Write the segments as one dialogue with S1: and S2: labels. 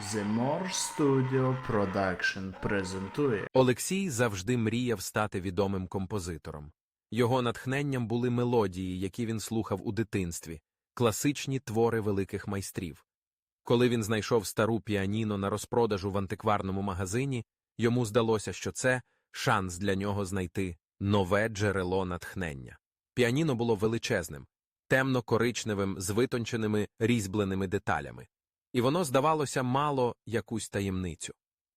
S1: The More Studio Production презентує
S2: Олексій завжди мріяв стати відомим композитором. Його натхненням були мелодії, які він слухав у дитинстві, класичні твори великих майстрів. Коли він знайшов стару піаніно на розпродажу в антикварному магазині, йому здалося, що це шанс для нього знайти нове джерело натхнення. Піаніно було величезним, темно-коричневим, з витонченими різьбленими деталями. І воно, здавалося, мало якусь таємницю.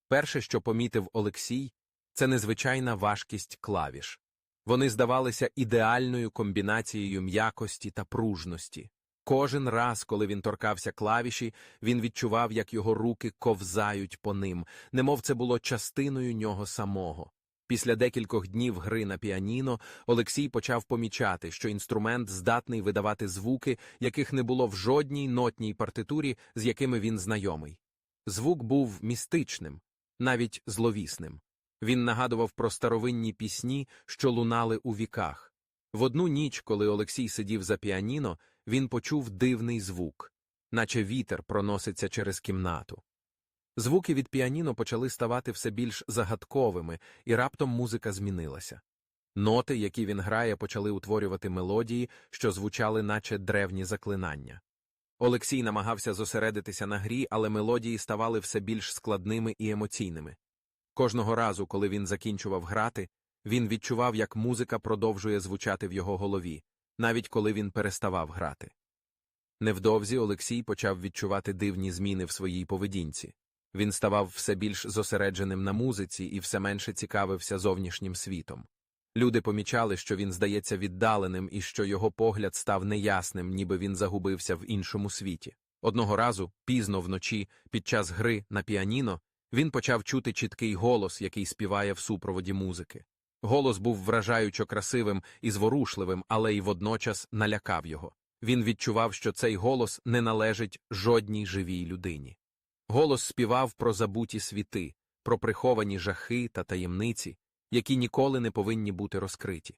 S2: Перше, що помітив Олексій, це незвичайна важкість клавіш. Вони здавалися ідеальною комбінацією м'якості та пружності. Кожен раз, коли він торкався клавіші, він відчував, як його руки ковзають по ним, немов це було частиною нього самого. Після декількох днів гри на піаніно Олексій почав помічати, що інструмент здатний видавати звуки, яких не було в жодній нотній партитурі, з якими він знайомий. Звук був містичним, навіть зловісним. Він нагадував про старовинні пісні, що лунали у віках. В одну ніч, коли Олексій сидів за піаніно, він почув дивний звук, наче вітер проноситься через кімнату. Звуки від піаніно почали ставати все більш загадковими, і раптом музика змінилася. Ноти, які він грає, почали утворювати мелодії, що звучали, наче древні заклинання. Олексій намагався зосередитися на грі, але мелодії ставали все більш складними і емоційними. Кожного разу, коли він закінчував грати, він відчував, як музика продовжує звучати в його голові, навіть коли він переставав грати. Невдовзі Олексій почав відчувати дивні зміни в своїй поведінці. Він ставав все більш зосередженим на музиці і все менше цікавився зовнішнім світом. Люди помічали, що він здається віддаленим і що його погляд став неясним, ніби він загубився в іншому світі. Одного разу, пізно вночі, під час гри на піаніно, він почав чути чіткий голос, який співає в супроводі музики. Голос був вражаючо красивим і зворушливим, але й водночас налякав його. Він відчував, що цей голос не належить жодній живій людині. Голос співав про забуті світи, про приховані жахи та таємниці, які ніколи не повинні бути розкриті.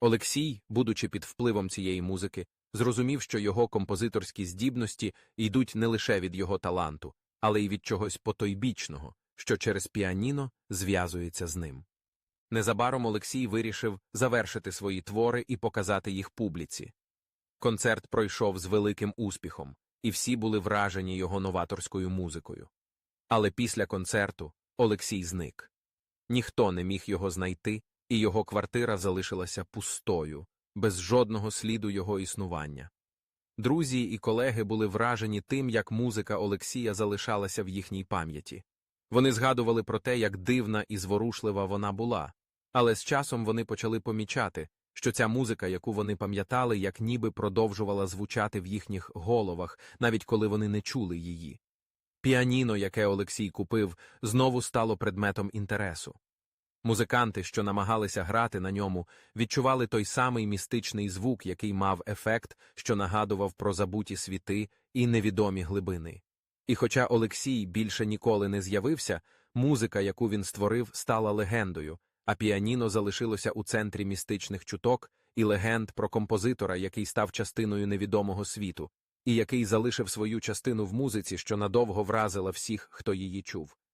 S2: Олексій, будучи під впливом цієї музики, зрозумів, що його композиторські здібності йдуть не лише від його таланту, але й від чогось потойбічного, що через піаніно зв'язується з ним. Незабаром Олексій вирішив завершити свої твори і показати їх публіці. Концерт пройшов з великим успіхом, і всі були вражені його новаторською музикою. Але після концерту Олексій зник. Ніхто не міг його знайти, і його квартира залишилася пустою, без жодного сліду його існування. Друзі і колеги були вражені тим, як музика Олексія залишалася в їхній пам'яті. Вони згадували про те, як дивна і зворушлива вона була, але з часом вони почали помічати, що ця музика, яку вони пам'ятали, як ніби продовжувала звучати в їхніх головах, навіть коли вони не чули її. Піаніно, яке Олексій купив, знову стало предметом інтересу. Музиканти, що намагалися грати на ньому, відчували той самий містичний звук, який мав ефект, що нагадував про забуті світи і невідомі глибини. І хоча Олексій більше ніколи не з'явився, музика, яку він створив, стала легендою, а піаніно залишилося у центрі містичних чуток і легенд про композитора, який став частиною невідомого світу, і який залишив свою частину в музиці, що надовго вразила всіх, хто її чув.